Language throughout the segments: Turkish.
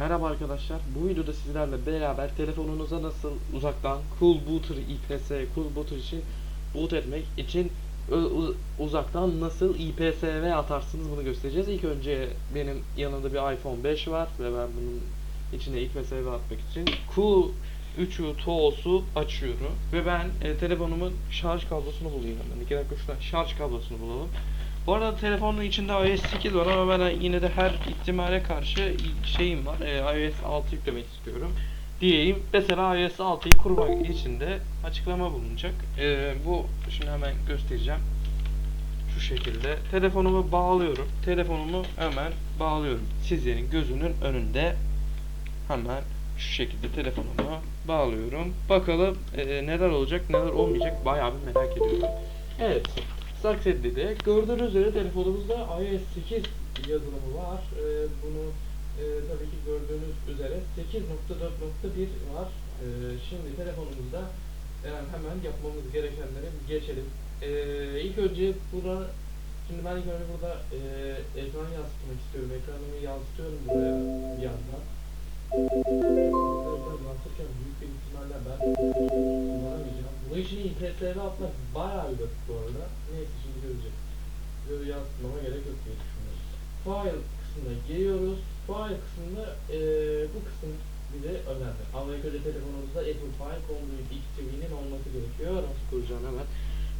Merhaba arkadaşlar. Bu videoda sizlerle beraber telefonunuza nasıl uzaktan Cool Booter IPS, Cool Booter için boot etmek için uzaktan nasıl IPSV atarsınız bunu göstereceğiz. İlk önce benim yanımda bir iPhone 5 var ve ben bunun içine IPSV atmak için Cool 3'ü TOS'u açıyorum ve ben e, telefonumun şarj kablosunu bulayım hemen. İki dakika şuradan şarj kablosunu bulalım. Bu arada telefonun içinde iOS 8 var ama ben yine de her ihtimale karşı şeyim var. E, iOS 6 yüklemek istiyorum. Diyeyim. Mesela iOS 6'yı kurmak için de açıklama bulunacak. E, bu şimdi hemen göstereceğim. Şu şekilde telefonumu bağlıyorum. Telefonumu hemen bağlıyorum. Sizlerin gözünün önünde hemen şu şekilde telefonumu bağlıyorum. Bakalım e, neler olacak, neler olmayacak bayağı bir merak ediyorum. Evet. Success dedi. Gördüğünüz üzere telefonumuzda iOS 8 yazılımı var. Ee, bunu e, tabii ki gördüğünüz üzere 8.4.1 var. Ee, şimdi telefonumuzda e, hemen yapmamız gerekenlere bir geçelim. Ee, ilk önce burada Şimdi ben ilk önce burada e, ekran yansıtmak istiyorum. Ekranımı yansıtıyorum buraya bir yandan. Yansıtırken büyük ihtimalle ben kullanamayacağım. Bu işin IPSV atmak bayağı bir basit bu arada. Neyse şimdi gerek yok diye düşünüyorum. File kısmına geliyoruz. File kısmında bu kısım bir de önemli. Önce telefonumuzda Apple File Conduit olması gerekiyor. Nasıl kuracağım hemen.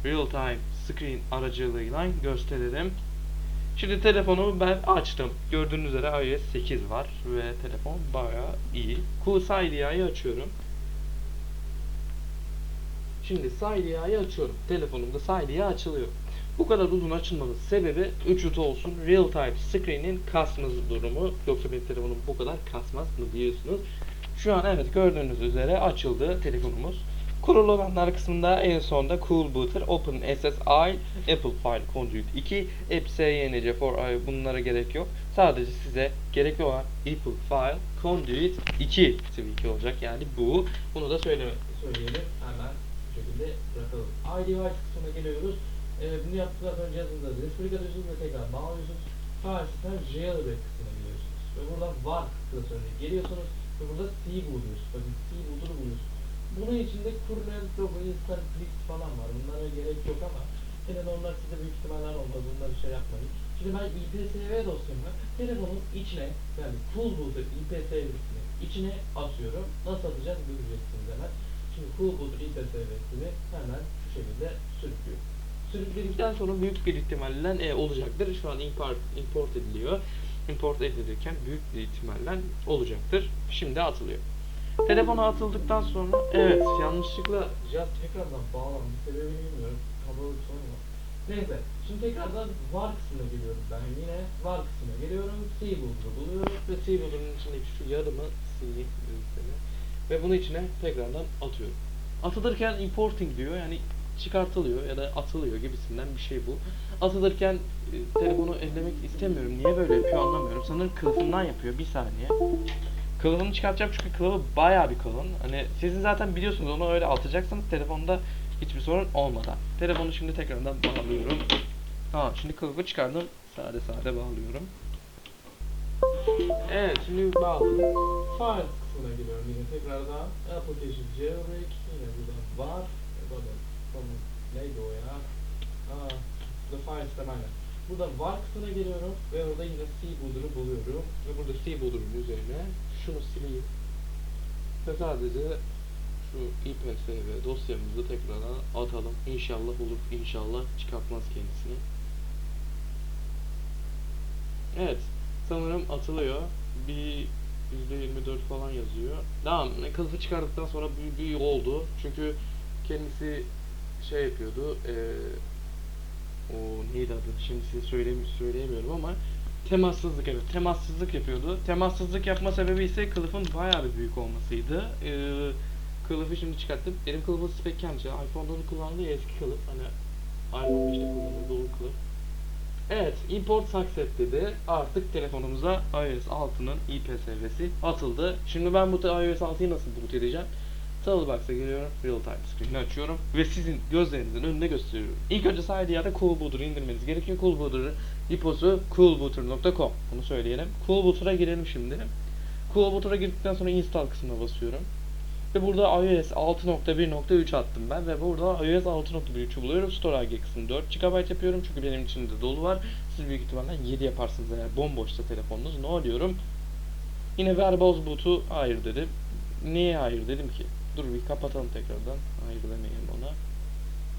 Real Time Screen aracılığıyla gösterelim. Şimdi telefonu ben açtım. Gördüğünüz üzere iOS 8 var ve telefon bayağı iyi. QSIDI'yi açıyorum. Şimdi Sidia'yı açıyorum. Telefonumda Sidia açılıyor. Bu kadar uzun açılmanın sebebi 3 olsun Real Time Screen'in kasması durumu. Yoksa benim telefonum bu kadar kasmaz mı biliyorsunuz. Şu an evet gördüğünüz üzere açıldı telefonumuz. Kurulu olanlar kısmında en sonda Cool Booter, Open SSI, Apple File Conduit 2, EPSYNC for I bunlara gerek yok. Sadece size gerekli olan Apple File Conduit 2 tabii ki olacak yani bu. Bunu da söyleme, söyleyelim hemen bu şekilde bırakalım. iDevice kısmına geliyoruz. Ee, bunu yaptıktan sonra cihazınıza Raspberry alıyorsunuz ve tekrar bağlıyorsunuz. Karşısına Jailbreak kısmına geliyorsunuz. Ve burada var klasörüne geliyorsunuz ve burada C buluyorsunuz. Bakın C buluyorsunuz. Bunun içinde kurnel, install, click falan var. Bunlara gerek yok ama de onlar size büyük ihtimaller olmaz. Bunları şey yapmayın. Şimdi ben IPSV dosyamı telefonun içine yani Cool Booter IPSV'sini içine atıyorum. Nasıl atacağız göreceksiniz hemen. Şimdi Cool Booter IPSV'sini hemen şu şekilde sürüklüyorum. Sürükledikten sonra büyük bir ihtimalle e, olacaktır. Şu an import, import ediliyor. Import edilirken büyük bir ihtimalle olacaktır. Şimdi atılıyor. Telefona atıldıktan sonra evet yanlışlıkla cihaz tekrardan bağlandı. Sebebini bilmiyorum. Kablolik sorun var. Neyse. Şimdi tekrardan var kısmına geliyorum ben yine. Var kısmına geliyorum. Seaboot'u buluyorum ve Seaboot'un içindeki şu yarımı sileyim seni. Ve bunu içine tekrardan atıyorum. Atılırken importing diyor yani çıkartılıyor ya da atılıyor gibisinden bir şey bu. Atılırken e, telefonu ellemek istemiyorum. Niye böyle yapıyor anlamıyorum. Sanırım kılıfından yapıyor. Bir saniye. Kılıfını çıkartacağım çünkü kılıfı bayağı bir kalın. Hani sizin zaten biliyorsunuz onu öyle atacaksınız telefonda hiçbir sorun olmadan. Telefonu şimdi tekrardan bağlıyorum. Tamam şimdi kılıfı çıkardım. Sade sade bağlıyorum. Evet şimdi bağladım. Files kısmına giriyorum yine tekrardan. Application jailbreak yine burada var. Burada tamam. Neydi o ya? Aa, the files tamamen. Burada var kısmına geliyorum ve orada yine boot'unu buluyorum. Ve burada boot'un üzerine şunu sileyim. Ve sadece şu IPSV dosyamızı tekrardan atalım. İnşallah olur. İnşallah çıkartmaz kendisini. Evet. Sanırım atılıyor. Bir %24 falan yazıyor. Tamam. Kılıfı çıkardıktan sonra bir, bir oldu. Çünkü kendisi şey yapıyordu. Eee o neydi adı? Şimdi size söyleyeyim, söyleyemiyorum ama temassızlık evet. Temassızlık yapıyordu. Temassızlık yapma sebebi ise kılıfın bayağı bir büyük olmasıydı. Ee, kılıfı şimdi çıkarttım. Benim kılıfı spek kendisi. iPhone'da da kullandığı eski kılıf. Hani iPhone 5'te kullandığı doğru kılıf. Evet, import success dedi. Artık telefonumuza iOS 6'nın IPSV'si atıldı. Şimdi ben bu iOS 6'yı nasıl boot edeceğim? Tailbox'a geliyorum, Real Time Screen'i açıyorum ve sizin gözlerinizin önüne gösteriyorum. İlk önce sadece yerde Coolbooter'ı indirmeniz gerekiyor. Coolbooter'ın deposu coolbooter.com. Bunu söyleyelim. Coolbooter'a girelim şimdi. Cool Butter'a girdikten sonra install kısmına basıyorum. Ve burada iOS 6.1.3 attım ben ve burada iOS 6.1.3'ü buluyorum. Storage kısmı 4 GB yapıyorum çünkü benim içinde dolu var. Siz büyük ihtimalle 7 yaparsınız eğer bomboşsa telefonunuz. Ne diyorum? Yine verbose boot'u hayır dedim. Niye hayır dedim ki? Dur bir kapatalım tekrardan. Hayır demeyelim ona.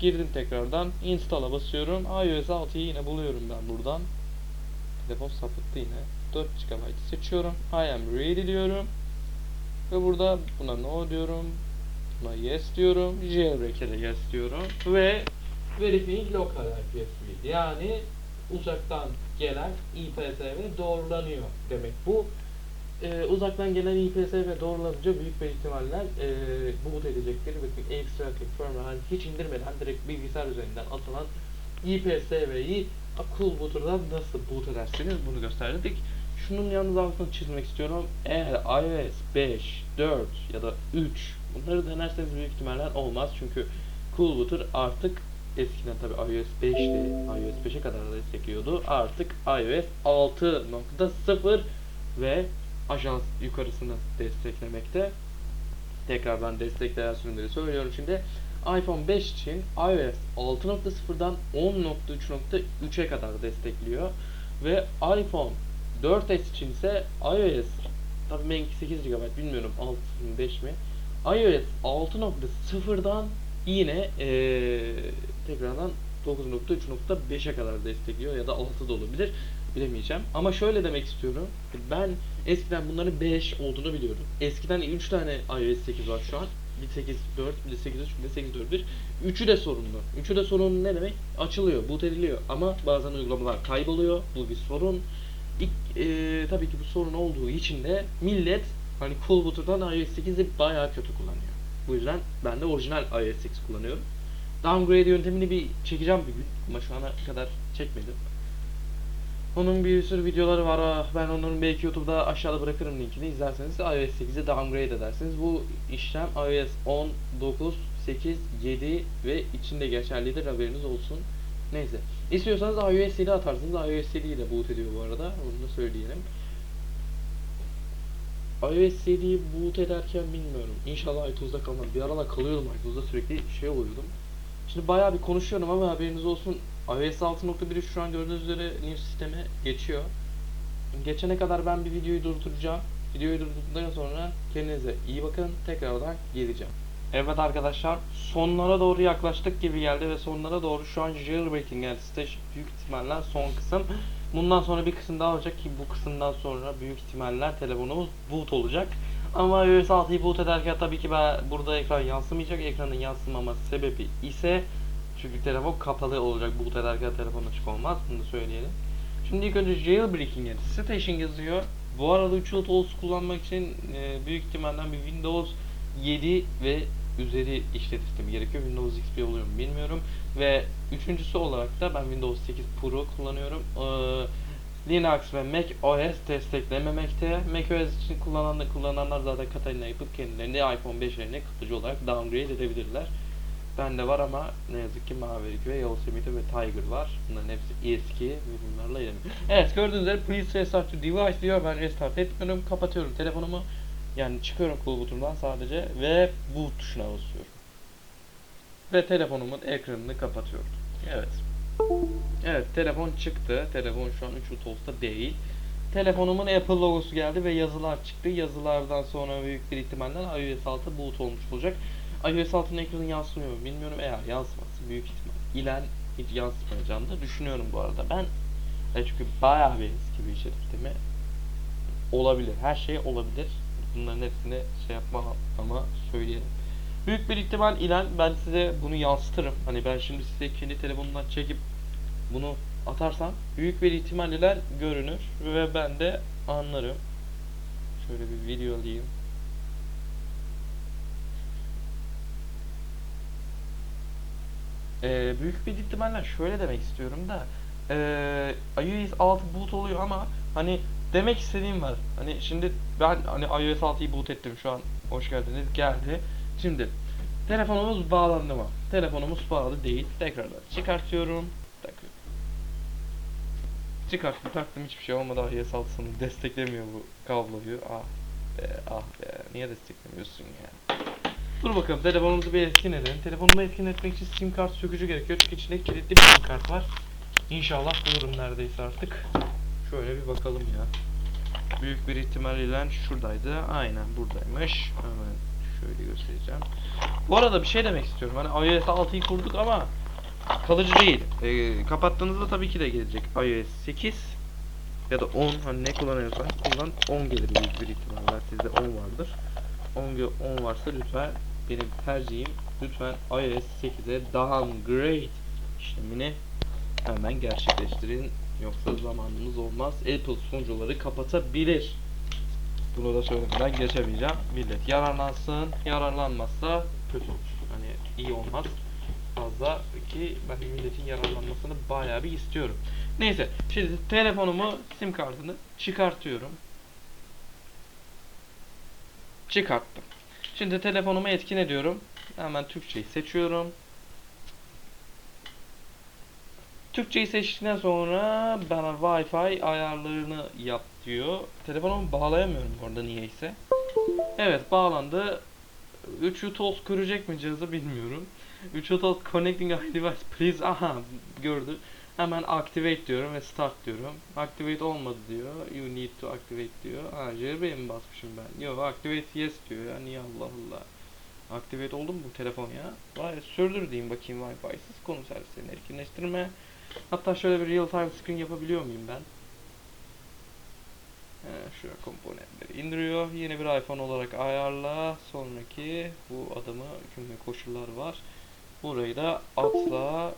Girdim tekrardan. Install'a basıyorum. iOS 6'yı yine buluyorum ben buradan. Telefon sapıttı yine. 4 GB seçiyorum. I am ready diyorum. Ve burada buna no diyorum. Buna yes diyorum. Jailbreak'e de yes diyorum. Ve verifying local IPsV yani uzaktan gelen IPsV doğrulanıyor demek. Bu e, uzaktan gelen IPsV doğrulanınca büyük bir ihtimalle e, boot edecektir ve extracting firmware hani hiç indirmeden direkt bilgisayar üzerinden atılan IPsV'yi Cool Booter'dan nasıl boot edersiniz bunu gösterdik. Şunun yalnız altını çizmek istiyorum. Eğer iOS 5, 4 ya da 3 bunları denerseniz büyük ihtimalle olmaz. Çünkü Cool Booter artık eskiden tabi iOS 5'ti. iOS 5'e kadar da destekliyordu. Artık iOS 6.0 ve ajans yukarısını desteklemekte. Tekrardan destekleyen sürümleri söylüyorum şimdi. iPhone 5 için iOS 6.0'dan 10.3.3'e kadar destekliyor. Ve iPhone 4S için ise iOS tabii benimki 8 GB bilmiyorum 6 mı 5 mi iOS 6.0'dan yine ee, tekrardan 9.3.5'e kadar destekliyor ya da 6 da olabilir bilemeyeceğim. Ama şöyle demek istiyorum. Ben eskiden bunların 5 olduğunu biliyordum. Eskiden 3 tane iOS 8 var şu an. Bir 8.4, bir de 8.3, bir de 8.4.1. Üçü de sorunlu. Üçü de sorunlu ne demek? Açılıyor, boot ediliyor. Ama bazen uygulamalar kayboluyor. Bu bir sorun. İlk, e, tabii ki bu sorun olduğu için de millet hani Cool Booter'dan iOS 8'i bayağı kötü kullanıyor. Bu yüzden ben de orijinal iOS 8 kullanıyorum. Downgrade yöntemini bir çekeceğim bir gün ama şu ana kadar çekmedim. Onun bir sürü videoları var. Ah, Ben onların belki YouTube'da aşağıda bırakırım linkini. izlerseniz iOS 8'e downgrade edersiniz. Bu işlem iOS 10, 9, 8, 7 ve içinde geçerlidir. Haberiniz olsun. Neyse. İstiyorsanız iOS 7 atarsınız. iOS 7 ile boot ediyor bu arada. Onu da söyleyelim. iOS 7'yi boot ederken bilmiyorum. İnşallah iTunes'da kalmam. Bir aralar kalıyordum iTunes'da sürekli şey oluyordum. Şimdi bayağı bir konuşuyorum ama haberiniz olsun. iOS 6.1 şu an gördüğünüz üzere new sisteme geçiyor. Geçene kadar ben bir videoyu durduracağım. Videoyu durdurduktan sonra kendinize iyi bakın. Tekrardan geleceğim. Evet arkadaşlar sonlara doğru yaklaştık gibi geldi ve sonlara doğru şu an jailbreaking geldi. Stage büyük ihtimalle son kısım. Bundan sonra bir kısım daha olacak ki bu kısımdan sonra büyük ihtimalle telefonumuz boot olacak. Ama iOS 6'yı boot ederken tabii ki ben burada ekran yansımayacak. Ekranın yansımama sebebi ise çünkü telefon kapalı olacak. Boot ederken telefon açık olmaz. Bunu da söyleyelim. Şimdi ilk önce jailbreaking yani station yazıyor. Bu arada 3 yıl kullanmak için e, büyük ihtimalle bir Windows 7 ve üzeri işletim sistemi gerekiyor. Windows XP oluyor mu bilmiyorum. Ve üçüncüsü olarak da ben Windows 8 Pro kullanıyorum. Ee, Linux ve Mac OS desteklememekte. Mac OS için kullananlar, kullananlar zaten Catalina yapıp kendilerini iPhone 5'lerine kalıcı olarak downgrade edebilirler. Bende var ama ne yazık ki Maverick ve Yosemite ve Tiger var. Bunların hepsi eski ve bunlarla ilerliyor. Evet gördüğünüz üzere please restart your device diyor. Ben restart etmiyorum. Kapatıyorum telefonumu. Yani çıkıyorum kulbutumdan sadece ve boot tuşuna basıyorum. Ve telefonumun ekranını kapatıyorum. Evet. Evet telefon çıktı. Telefon şu an 3 Utols'ta değil. Telefonumun Apple logosu geldi ve yazılar çıktı. Yazılardan sonra büyük bir ihtimalle iOS 6 boot olmuş olacak. iOS 6'nın ekranı yansımıyor mu bilmiyorum. Eğer yansıması büyük ihtimal ilen hiç yansımayacağını da düşünüyorum bu arada. Ben e çünkü bayağı bir eski bir işletim olabilir. Her şey olabilir. Bunların hepsini şey yapma ama söyleyelim. Büyük bir ihtimal ilen ben size bunu yansıtırım. Hani ben şimdi size kendi telefonumdan çekip bunu atarsam büyük bir ihtimal ilen görünür ve ben de anlarım. Şöyle bir video alayım. Ee, büyük bir ihtimalle şöyle demek istiyorum da ee, iOS 6 boot oluyor ama hani demek istediğim var. Hani şimdi ben hani iOS 6'yı boot ettim şu an. Hoş geldiniz. Geldi. Şimdi telefonumuz bağlandı mı? Telefonumuz bağlı değil. Tekrardan çıkartıyorum. Takıyorum. Çıkarttım taktım hiçbir şey olmadı. iOS 6'sını desteklemiyor bu kabloyu. Aa. be ah be niye desteklemiyorsun ya? Dur bakalım telefonumuzu bir etkin edelim. Telefonumu etkin etmek için sim kart sökücü gerekiyor çünkü içinde kilitli bir sim kart var. İnşallah bulurum neredeyse artık. Şöyle bir bakalım ya. Büyük bir ihtimalle şuradaydı. Aynen buradaymış. Hemen şöyle göstereceğim. Bu arada bir şey demek istiyorum. Hani iOS 6'yı kurduk ama kalıcı değil. Ee, kapattığınızda tabii ki de gelecek iOS 8 ya da 10 hani ne kullanıyorsan kullan 10 gelir büyük bir ihtimalle. Sizde 10 vardır. 10 gö- 10 varsa lütfen benim tercihim lütfen iOS 8'e downgrade işlemini hemen gerçekleştirin. Yoksa zamanımız olmaz. Apple sunucuları kapatabilir. Bunu da söylemeden geçemeyeceğim. Millet yararlansın. Yararlanmazsa kötü olur. Hani iyi olmaz. Fazla ki ben milletin yararlanmasını bayağı bir istiyorum. Neyse. Şimdi telefonumu sim kartını çıkartıyorum. Çıkarttım. Şimdi telefonumu etkin ediyorum. Hemen Türkçeyi seçiyorum. Türkçeyi seçtikten sonra bana Wi-Fi ayarlarını yap diyor. Telefonumu bağlayamıyorum orada niyeyse. Evet bağlandı. 3 UTOS görecek mi cihazı bilmiyorum. 3 UTOS connecting device please. Aha gördü. Hemen activate diyorum ve start diyorum. Activate olmadı diyor. You need to activate diyor. Ha JRB'ye mi basmışım ben? Yok activate yes diyor ya. Niye Allah Allah. Activate oldu mu bu telefon ya? Vay sürdür diyeyim bakayım Wi-Fi'siz konu servislerini etkinleştirme. Hatta şöyle bir real time screen yapabiliyor muyum ben? He, şuraya komponentleri indiriyor. Yeni bir iPhone olarak ayarla. Sonraki bu adamı hükümlü koşullar var. Burayı da asla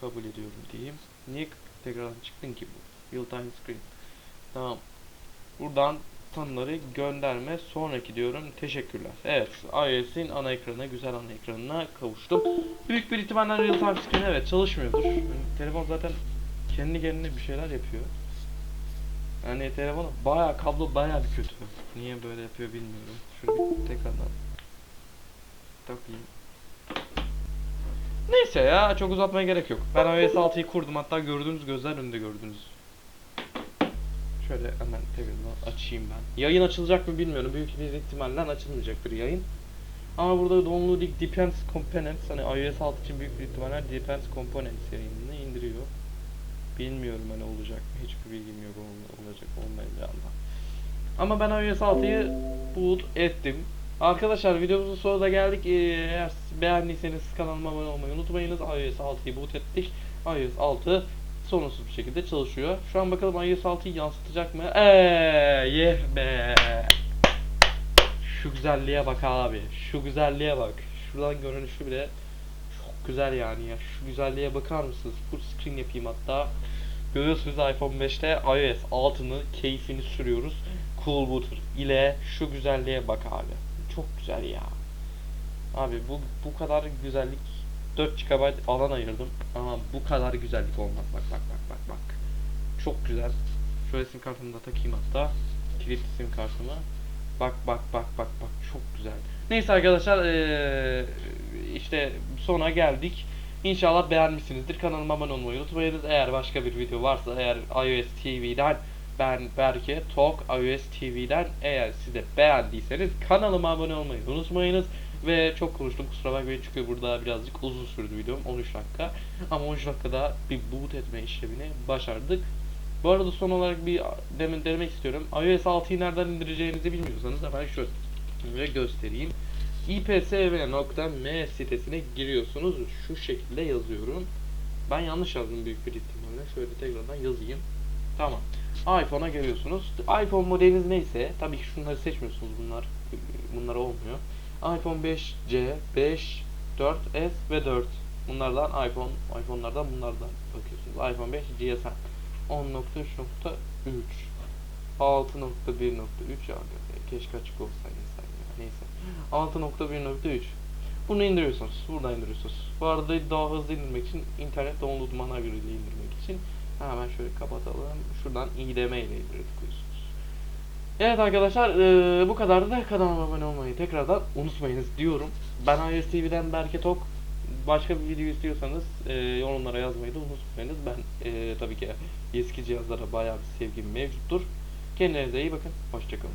kabul ediyorum diyeyim. Niye tekrardan çıktın ki bu? Real time screen. Tamam. Buradan tanımları gönderme sonraki diyorum. Teşekkürler. Evet. iOS'in ana ekranına, güzel ana ekranına kavuştum. Büyük bir ihtimalle real time screen evet çalışmıyordur. Yani telefon zaten kendi kendine bir şeyler yapıyor. Yani telefonu bayağı kablo bayağı bir kötü. Niye böyle yapıyor bilmiyorum. Şunu tekrardan takayım. Neyse ya çok uzatmaya gerek yok. Ben iOS 6'yı kurdum hatta gördüğünüz gözler önünde gördünüz. Şöyle hemen tekrardan açayım ben. Yayın açılacak mı bilmiyorum. Büyük bir ihtimalle açılmayacak bir yayın. Ama burada downloading depends components hani iOS 6 için büyük bir ihtimalle depends components yayınını indiriyor. Bilmiyorum hani olacak mı hiçbir bilgim yok ol- olacak olmayacağından. Ama ben iOS 6'yı boot ettim. Arkadaşlar videomuzun sonuna geldik. Ee, Eğer beğendiyseniz kanalıma abone olmayı unutmayınız. iOS 6'yı boot ettik. iOS 6 sorunsuz bir şekilde çalışıyor. Şu an bakalım iOS 6'yı yansıtacak mı? Eee yeh be. Şu güzelliğe bak abi. Şu güzelliğe bak. Şuradan görünüşü bile çok güzel yani ya. Şu güzelliğe bakar mısınız? Full screen yapayım hatta. Görüyorsunuz iPhone 5'te iOS 6'nın keyfini sürüyoruz. Cool Booter ile şu güzelliğe bak abi. Çok güzel ya. Abi bu bu kadar güzellik 4 GB alan ayırdım ama bu kadar güzellik olmaz. Bak bak bak bak bak. Çok güzel. Şöyle sim kartımı da takayım hatta. Kilitli sim kartımı. Bak bak bak bak bak çok güzel. Neyse arkadaşlar eee, işte sona geldik. İnşallah beğenmişsinizdir. Kanalıma abone olmayı unutmayınız. Eğer başka bir video varsa eğer iOS TV'den ben Berke Talk iOS TV'den eğer siz de beğendiyseniz kanalıma abone olmayı unutmayınız. Ve çok konuştum kusura bakmayın çünkü burada birazcık uzun sürdü videom 13 dakika. Ama 13 dakikada bir boot etme işlemini başardık. Bu arada son olarak bir demin denemek istiyorum. iOS 6'yı nereden indireceğinizi bilmiyorsanız hemen şöyle göstereyim. ipsv.m sitesine giriyorsunuz. Şu şekilde yazıyorum. Ben yanlış yazdım büyük bir ihtimalle. Şöyle tekrardan yazayım. Tamam. iPhone'a geliyorsunuz. iPhone modeliniz neyse, tabii ki şunları seçmiyorsunuz bunlar. Bunlar olmuyor. iPhone 5C, 5, 4S ve 4. Bunlardan iPhone, iPhone'lardan bunlardan bakıyorsunuz. iPhone 5 GSM 10.3.3 6.1.3 ya keşke açık olsaydı. Neyse. 6.1.3 Bunu indiriyorsunuz. Buradan indiriyorsunuz. Bu arada daha hızlı indirmek için internet download manageriyle indirmek için hemen şöyle kapatalım. Şuradan IDM ile tıklıyorsunuz. Evet arkadaşlar eee, bu kadar da kanalıma abone olmayı tekrardan unutmayınız diyorum. Ben iOS TV'den Berke Tok. Başka bir video istiyorsanız eee, yorumlara yazmayı da unutmayınız. Ben eee, tabii ki eski cihazlara bayağı bir sevgim mevcuttur. Kendinize iyi bakın. Hoşçakalın.